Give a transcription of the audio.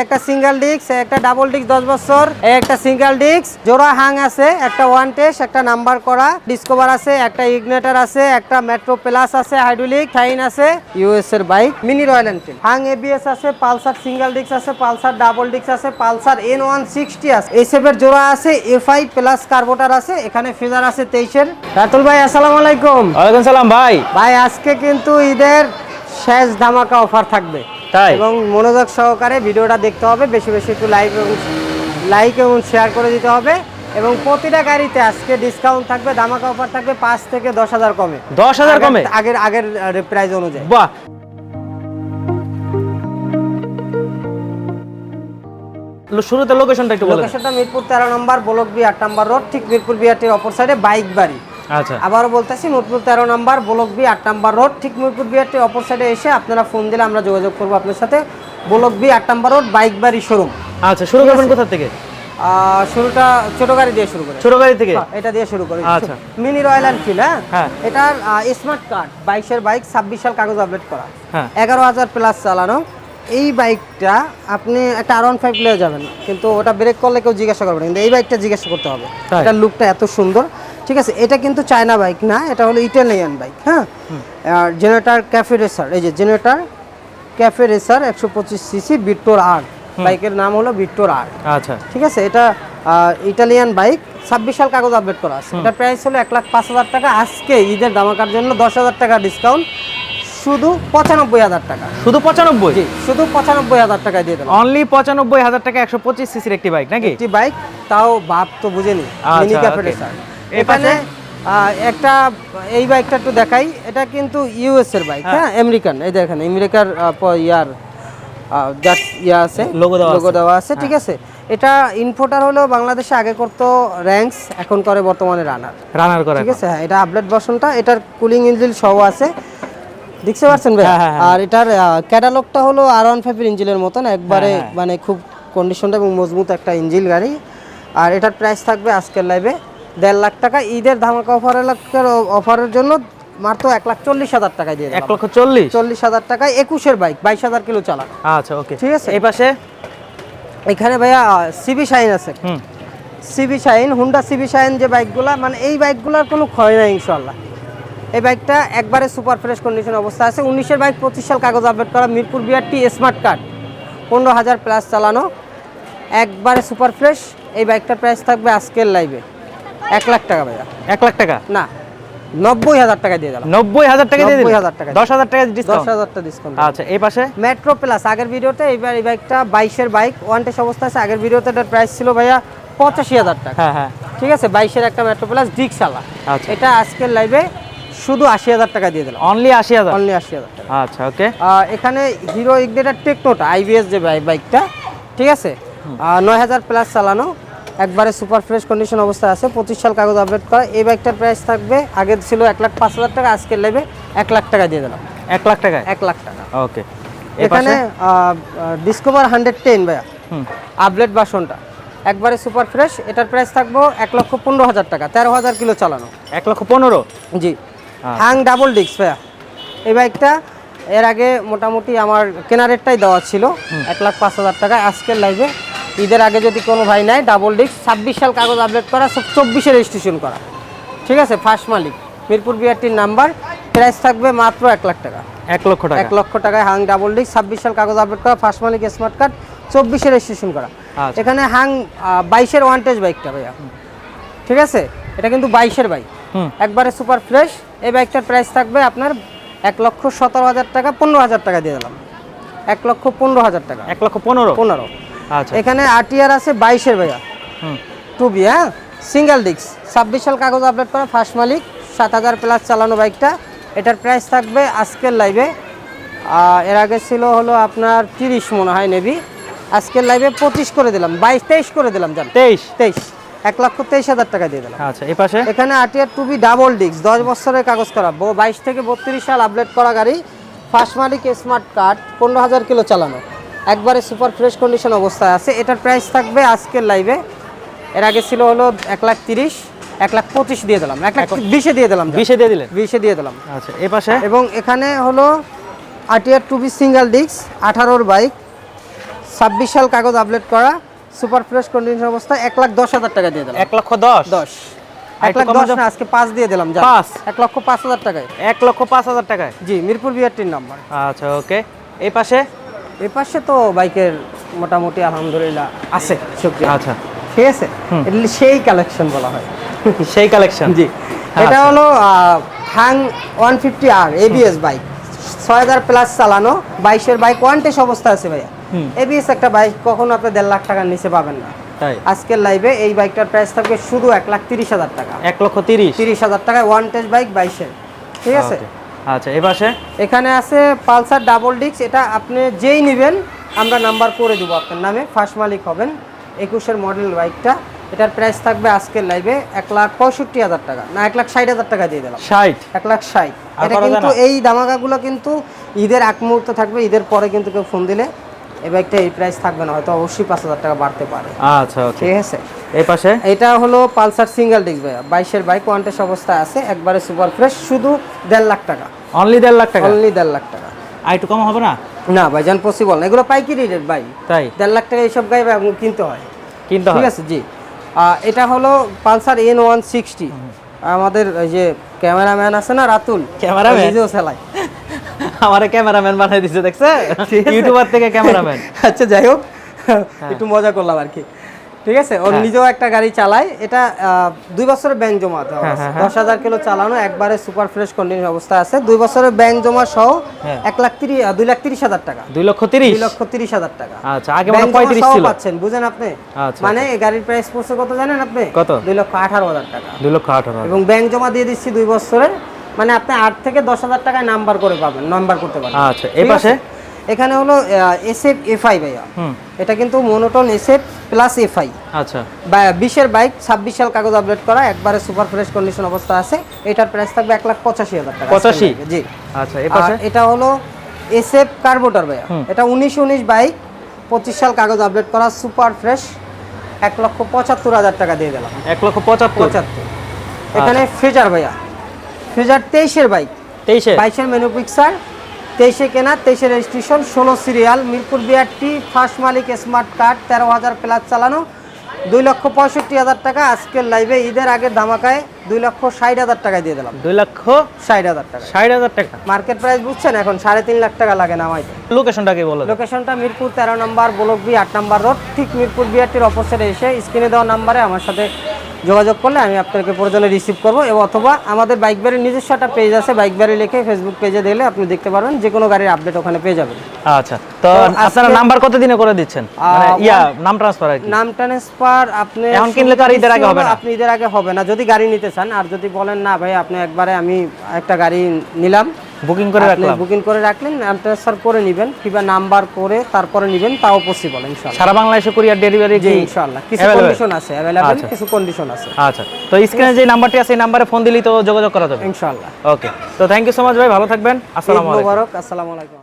একটা single disc একটা double disc দশ বছর একটা সিঙ্গেল ডিস্ক জোড়া হাং আছে একটা ওয়ান টেস্ট একটা নাম্বার করা ডিসকভার আছে একটা ইগনেটার আছে একটা মেট্রো প্লাস আছে হাইড্রোলিক শাইন আছে ইউএস এর bike mini Royal Enfield Hunk ABS আছে পালসার সিঙ্গেল ডিস্ক আছে পালসার ডাবল ডিস্ক আছে পালসার এন ওয়ান সিক্সটি আছে। এসএফের জোড়া আছে এফআই প্লাস কার্বোটার আছে এখানে ফিজার আছে তেইশের। রাতুল ভাই আসসালামু আলাইকুম। ওয়ালাইকুম সালাম ভাই। ভাই আজকে কিন্তু ঈদের শেষ ধামাকা অফার থাকবে। তাই? এবং মনোযোগ সহকারে ভিডিওটা দেখতে হবে বেশি বেশি একটু লাইক এবং লাইক এবং শেয়ার করে দিতে হবে। এবং প্রতিটা গাড়িতে আজকে ডিসকাউন্ট থাকবে ধামাকা অফার থাকবে পাঁচ থেকে দশ হাজার কমে। 10,000 কমে? আগের আগের প্রাইস অনুযায়ী। বাহ! শুরুতে লোকেশনটা একটু বলে লোকেশনটা মিরপুর তেরো নম্বর ব্লক বি আট নম্বর রোড ঠিক মিরপুর বিআরটির অপর সাইডে বাইক বাড়ি। আচ্ছা। আবারও বলতেছি মিরপুর তেরো নম্বর ব্লক বি আট নম্বর রোড ঠিক মিরপুর বিআরটির অপর সাইডে এসে আপনারা ফোন দিলে আমরা যোগাযোগ করব আপনার সাথে। ব্লক বি আট নাম্বার রোড বাইক বাড়ি শোরুম। আচ্ছা শুরু করবেন কোথা থেকে? শুরুটা ছোট গাড়ি দিয়ে শুরু করে। ছোট গাড়ি থেকে? হ্যাঁ, এটা দিয়ে শুরু করি। আচ্ছা। মিনি রয়্যাল এনফিল্ড হ্যাঁ? হ্যাঁ। এটার স্মার্ট কার্ড বাইশের বাইক ছাব্বিশ সাল কাগজ আপডেট করা। হ্যাঁ। এগারো হাজার প্লাস চালানো। এই বাইকটা আপনি একটা আর ওয়ান ফাইভ নিয়ে যাবেন। কিন্তু ওটা ব্রেক করলে কেউ জিজ্ঞাসা করবে না। কিন্তু এই বাইকটা জিজ্ঞাসা করতে হবে। এটার লুকটা এত সুন্দর। ঠিক আছে এটা কিন্তু চায়না বাইক না এটা হলো ইটালিয়ান বাইক হ্যাঁ? আর জেনারেটার ক্যাফে রেসার এই যে জেনারেটার ক্যাফে রেসার একশো পঁচিশ সিসি বিট্টোর আর বাইকের নাম হলো বিট্টোর আর আচ্ছা। ঠিক আছে এটা ইটালিয়ান বাইক ছাব্বিশ সাল কাগজ আপডেট করা আছে। এটা প্রাইস হলো এক লাখ পাঁচ হাজার টাকা আজকে ঈদের দামাকার জন্য দশ হাজার টাকা ডিসকাউন্ট শুধু পঁচানব্বই হাজার টাকা। শুধু পঁচানব্বই? শুধু পঁচানব্বই হাজার টাকায় দিয়ে দেবো অনলি পঁচানব্বই হাজার টাকা একশো পঁচিশ সিসির একটি বাইক নাকি? একটি বাইক তাও বাপ তো বুঝেনি। মিনি ক্যাফে রেসার এখানে একটা এই বাইকটা একটু দেখাই। এটা কিন্তু ইউএস এর বাইক হ্যাঁ। আমেরিকান। এই দেখেন আমেরিকার ইয়ার ইয়া আছে লোগো দেওয়া আছে। ঠিক আছে? এটা ইনফোটার হলো বাংলাদেশে আগে করতো র্যাঙ্কস এখন করে বর্তমানে রানার। রানার করা ঠিক আছে? হ্যাঁ এটা আপডেট ভার্সনটা এটার কুলিং ইঞ্জিন সহ আছে। দেখতে পাচ্ছেন ভাই হ্যাঁ, হ্যাঁ, হ্যাঁ। আর এটার ক্যাটালগটা হলো আর ওয়ান ফাইভের ইঞ্জিনের মতন একবারে হ্যাঁ, হ্যাঁ। মানে খুব কন্ডিশনটা এবং মজবুত একটা ইঞ্জিন গাড়ি। আর এটার প্রাইস থাকবে আজকের লাইভে দেড় লাখ টাকা। ঈদের ধামাকা অফার এলাকার অফারের জন্য মাত্র এক লাখ চল্লিশ হাজার টাকায় দিয়ে এক লক্ষ চল্লিশ? চল্লিশ হাজার টাকায় একুশের বাইক বাইশ হাজার কিলো চালা আচ্ছা ওকে ঠিক আছে। এই পাশে? এখানে ভাইয়া সিবি শাইন আছে। হুম। CB Shine Honda CB Shine যে বাইকগুলা মানে এই বাইকগুলোর কোনো ক্ষয় নাই ইনশাল্লাহ এই বাইকটা একবারে সুপার ফ্রেশ কন্ডিশন অবস্থা আছে। উনিশের বাইক পঁচিশ সাল কাগজ আপডেট করা মিরপুর বিআরটি স্মার্ট কার্ড পনেরো হাজার প্লাস চালানো। একবারে সুপার ফ্রেশ এই বাইকটার প্রাইস থাকবে আজকের লাইভে এক লাখ টাকা ভাইয়া। এক লাখ টাকা? না নব্বই হাজার টাকা দিয়ে দিলাম। নব্বই হাজার টাকা দিয়ে দিলেন? 90,000 টাকা। দশ হাজার টাকা দশ ডিসকাউন্ট হাজারটা ডিসকাউন্ট আচ্ছা এই পাশে? মেট্রো প্লাস আগের ভিডিওতে এইবার এই বাইকটা বাইশের বাইক ওয়ান টেস্ট অবস্থা আছে। আগের ভিডিওতে এটার প্রাইস ছিল ভাইয়া পঁচাশি হাজার টাকা। হ্যাঁ হ্যাঁ। ঠিক আছে? বাইশের একটা মেট্রো প্লাস ডিক্সালা আচ্ছা। এটা আজকের লাইভে শুধু আশি হাজার টাকা দিয়ে দিলাম। অনলি আশি হাজার? অনলি আশি হাজার টাকা। আচ্ছা ওকে এখানে হিরো ইগনেটার টেকনোটা আইবিএস যে বাই- বাইকটা ঠিক আছে? নয় হাজার প্লাস চালানো। একবারে সুপার ফ্রেশ কন্ডিশন অবস্থায় আছে। পঁচিশ সাল কাগজ আপডেট করা। এই বাইকটার প্রাইস থাকবে আগে ছিল এক লাখ পাঁচ হাজার টাকা আজকের লাইভে এক লাখ টাকা দিয়ে দিলাম। এক লাখ টাকায়? এক লাখ টাকা। ওকে এখানে ডিসকভার হান্ড্রেড টেন ভাইয়া। আপডেট বাসনটা একবারে সুপার ফ্রেশ এটার প্রাইস থাকব এক লক্ষ পনেরো হাজার টাকা তেরো হাজার কিলো চালানো। এক লক্ষ পনেরো? জি। আচ্ছা। হাং ডাবল ডিস্ক ভাইয়া। এই বাইকটা এর আগে মোটামুটি আমার কেনা রেটটাই দেওয়া ছিল এক লাখ পাঁচ হাজার টাকা আজকের লাইভে ঈদের আগে যদি কোনো ভাই নেয় ডাবল ডিস্ক ছাব্বিশ সাল কাগজ আপডেট করা সব চব্বিশে রেজিস্ট্রেশন করা। ঠিক আছে? ফার্স্ট মালিক। মিরপুর বিআরটির নাম্বার প্রাইস থাকবে মাত্র এক লাখ টাকা। এক লক্ষ টাকা। এক লক্ষ টাকায় হাং ডাবল ডিস্ক ছাব্বিশ সাল কাগজ আপডেট করা ফার্স্ট মালিক স্মার্ট কার্ড চব্বিশে রেজিস্ট্রেশন করা। আচ্ছা। এখানে হাং বাইশের ওয়ান্টেজ বাইকটা ভাইয়া। ঠিক আছে? এটা কিন্তু বাইশের বাইক একবারে সুপার ফ্রেশ এই বাইকটার প্রাইস থাকবে আপনার এক লক্ষ সতেরো হাজার টাকা পনেরো হাজার টাকা দিয়ে দিলাম। এক লক্ষ পনেরো হাজার টাকা। এক লক্ষ পনেরো? পনেরো। এখানে আরটিআর আছে বাইশের ভাইয়া। হুম। টু বি হ্যাঁ? সিঙ্গেল ডিস্ক ছাব্বিশ সাল কাগজ আপডেট করা ফার্স্ট মালিক। সাত হাজার প্লাস চালানো বাইকটা। এটার প্রাইস থাকবে আজকের লাইভে এর আগে ছিল হলো আপনার তিরিশ মনে হয় নেবি। আজকের লাইভে পঁচিশ করে দিলাম। বাইশ তেইশ করে দিলাম জান। তেইশ? তেইশ। এক লক্ষ তেইশ হাজার টাকা দিয়ে দিলাম। আচ্ছা এই পাশে? এখানে আটিয়ার টুবি ডাবল ডিস্ক দশ বছরের কাগজ করা। বাইশ থেকে বত্রিশ সাল আপডেট করা গাড়ি। ফার্স্ট মালিক স্মার্ট কার্ড পনেরো হাজার কিলো চালানো। একবারে সুপার ফ্রেশ কন্ডিশন অবস্থায় আছে। এটার প্রাইস থাকবে আজকের লাইভে এর আগে ছিল হলো এক লাখ তিরিশ এক লাখ পঁচিশ দিয়ে দিলাম। এক লাখ বিশে দিয়ে দিলাম। বিশে দিয়ে দিলেন? বিশে দিয়ে দিলাম। আচ্ছা এই পাশে? এবং এখানে হলো আটিয়ার টুবি সিঙ্গেল ডিস্ক আঠারোর বাইক ছাব্বিশ সাল কাগজ আপডেট করা সুপার ফ্রেশ কন্ডিশন অবস্থা এক লাখ দশ হাজার টাকা দিয়ে দিলাম। এক লক্ষ দশ? দশ। এক লাখ দশ না আজকে পাঁচ দিয়ে দিলাম পাঁচ? এক লক্ষ পাঁচ হাজার টাকায়। এক লক্ষ পাঁচ হাজার টাকায়? জি মিরপুর বিআরটির নাম্বার আচ্ছা ওকে। এই পাশে? এই পাশে তো বাইকের মোটামুটি আলহামদুলিল্লাহ আছে শুক্রিয়া আচ্ছা। ঠিক আছে? এটা সেই কালেকশন বলা হয়। সেই কালেকশন জি। এটা আচ্ছা। হলো হ্যাং ওয়ান ফিফটি আর এবিএস বাইক ছয় হাজার প্লাস চালানো বাইশের বাইক ওয়ান টেস অবস্থা আছে ভাইয়া। এবিএস একটা বাইক কখনো আপনি দেড় লাখ টাকার নিচে পাবেন না। আজকের লাইভে এই বাইকটার প্রাইস থাকবে শুধু এক লাখ তিরিশ হাজার টাকা। এক লক্ষ তিরিশ? তিরিশ হাজার টাকায় ওয়ান টেস বাইক বাইশের। ঠিক আছে. আচ্ছা এই পাশে? এখানে আছে পালসার ডাবল ডিস্ক এটা আপনি যেই নেবেন আমরা নাম্বার করে দেবো আপনার নামে ফার্স্ট মালিক হবেন একুশের মডেল বাইকটা। এটার প্রাইস থাকবে আজকের লাইভে এক লাখ পঁয়ষট্টি হাজার টাকা না এক লাখ ষাট হাজার টাকা দিয়ে দিলাম। ষাট? এক লাখ ষাট। এটা কিন্তু? এই দামাকাগুলো কিন্তু ঈদের এক মুহূর্ত থাকবে ঈদের পরে কিন্তু কেউ ফোন দিলে। এই বাইকটা এই প্রাইস থাকবে না হয়তো অবশ্যই পাঁচ হাজার টাকা বাড়তে পারে। আচ্ছা ঠিক আছে? এই পাশে? এটা হলো পালসার সিঙ্গেল ডিস্ক ভাইয়া বাইশের বাইক ওয়ান্টেস অবস্থায় আছে একবারে সুপার ফ্রেশ শুধু দেড় লাখ টাকা। অনলি দেড় লাখ টাকা? অনলি দেড় লাখ টাকা। আর একটু কম হবে না? না ভাইজান পসিবল না। এগুলো পাইকারি রেট ভাই। তাই? দেড় লাখ টাকা এইসব ভাই আপনাকে কিনতে হয়। কিনতে ঠিক আছে জি। এটা হলো পালসার এন ওয়ান সিক্সটি আমাদের যে ক্যামেরাম্যান আছে না রাতুল? ও নিজেও চালায়। আমারে ক্যামেরাম্যান বানাই দিছে দেখছে? ইউটিউবার থেকে ক্যামেরাম্যান। আচ্ছা যাই হোক। একটু মজা করলাম আর কি। ঠিক আছে? ওর হ্যাঁ। নিজেও একটা গাড়ি চালায়। এটা দুই বছরের ব্যাংক জমা হ্যাঁ, আছে। হ্যাঁ, দশ হাজার কিলো চালানো একবারে সুপার ফ্রেশ কন্ডিশন অবস্থা আছে। দুই বছরের ব্যাংক জমা সহ হ্যাঁ। এক লাখ তিরিশ দুই লাখ তিরিশ হাজার টাকা। দুই লক্ষ তিরিশ? লক্ষ তিরিশ হাজার টাকা। আচ্ছা আগে ব্যাংক জমা পঁয়ত্রিশ ছিল। পাচ্ছেন বুঝেন আপনি? আচ্ছা, মানে এই গাড়ির প্রাইস পড়ছে কত জানেন আপনি? কত? দুই লক্ষ আঠারো হাজার টাকা। দুই লক্ষ আঠারো এবং ব্যাংক জমা দিয়ে দিচ্ছি দুই বছরের। মানে আপনি আট থেকে দশ হাজার টাকায় নাম্বার করে পাবেন নাম্বার করতে পারবেন। আচ্ছা এই পাশে? এখানে হলো এসএফ এফআই ভাইয়া। এটা কিন্তু মনোটন এসএফ প্লাস এফআই আচ্ছা। বিশের বাইক ছাব্বিশ সাল কাগজ আপডেট করা একবারে সুপার ফ্রেশ কন্ডিশন অবস্থা আছে। এটার প্রাইস থাকবে এক লাখ পঁচাশি হাজার টাকা। 85? জি। আচ্ছা এটা হলো এসএফ কার্বোটার ভাইয়া। এটা উনিশ উনিশ বাইক পঁচিশ সাল কাগজ আপডেট করা সুপার ফ্রেশ এক লক্ষ পঁচাত্তর হাজার টাকা দিয়ে দিলাম। এক লক্ষ পঁচাত্তর। পঁচাত্তর। এখানে ফ্রিজার ভাইয়া। ফ্রিজার তেইশের বাইক। তেইশে? বাইশের মেনু পিকচার তেইশে কেনা তেইশে রেজিস্ট্রেশন ষোলো সিরিয়াল মিরপুর বিআরটি ফার্স্ট মালিক স্মার্ট কার্ড তেরো হাজার প্লাস চালানো দুই লক্ষ পঁয়ষট্টি হাজার টাকা আজকের লাইভে ঈদের আগে ধামাকায় দুই লক্ষ ষাট হাজার টাকায় দিয়ে দিলাম। দুই লক্ষ ষাট হাজার টাকা। ষাট হাজার টাকা? মার্কেট প্রাইস বুঝছেন? এখন সাড়ে তিন লাখ টাকা লাগে নামাইতে লোকেশনটা কি বলো? লোকেশনটা মিরপুর তেরো নম্বর ব্লক বি আট নম্বর রোড ঠিক মিরপুর বিআরটির অপোজিটে এসে স্ক্রিনে দেওয়া নাম্বারে আমার সাথে যোগাযোগ করলে আমি আপনাকে প্রয়োজনে রিসিভ করব এবং অথবা আমাদের বাইক বাড়ির নিজস্ব একটা পেজ আছে বাইক বাড়ি লিখে ফেসবুক পেজে দিলে আপনি দেখতে পারবেন যে কোনো গাড়ির আপডেট ওখানে পেয়ে যাবেন। আচ্ছা তো আপনারা নাম্বার কত দিনে করে দিচ্ছেন? মানে ইয়া নাম ট্রান্সফার আর নাম ট্রান্সফার আপনি এখন কিনলে তো আর ঈদের আগে হবে না? আপনি ঈদের আগে হবে না। যদি গাড়ি নিতে চান আর যদি বলেন না ভাই আপনি একবারে আমি একটা গাড়ি নিলাম। বুকিং করে রাখলাম? বুকিং করে রাখলেন ট্রান্সফার করে নেবেন কিবা নাম্বার করে তারপরে নেবেন তাও পসিবল ইনশাআল্লাহ সারা বাংলাদেশে কুরিয়ার ডেলিভারি জি ইনশাআল্লাহ কিছু কন্ডিশন আছে অ্যাভেলেবল আচ্ছা। কিছু কন্ডিশন আছে। আচ্ছা। তো স্ক্রিনে যে নাম্বারটি আছে এই নম্বরে ফোন দিলেই তো যোগাযোগ করা যাবে? ইনশাআল্লাহ ওকে তো থ্যাংক ইউ সো মাচ ভাই ভালো থাকবেন। আসসালামু আলাইকুম। মোবারক আসসালামু আলাইকুম।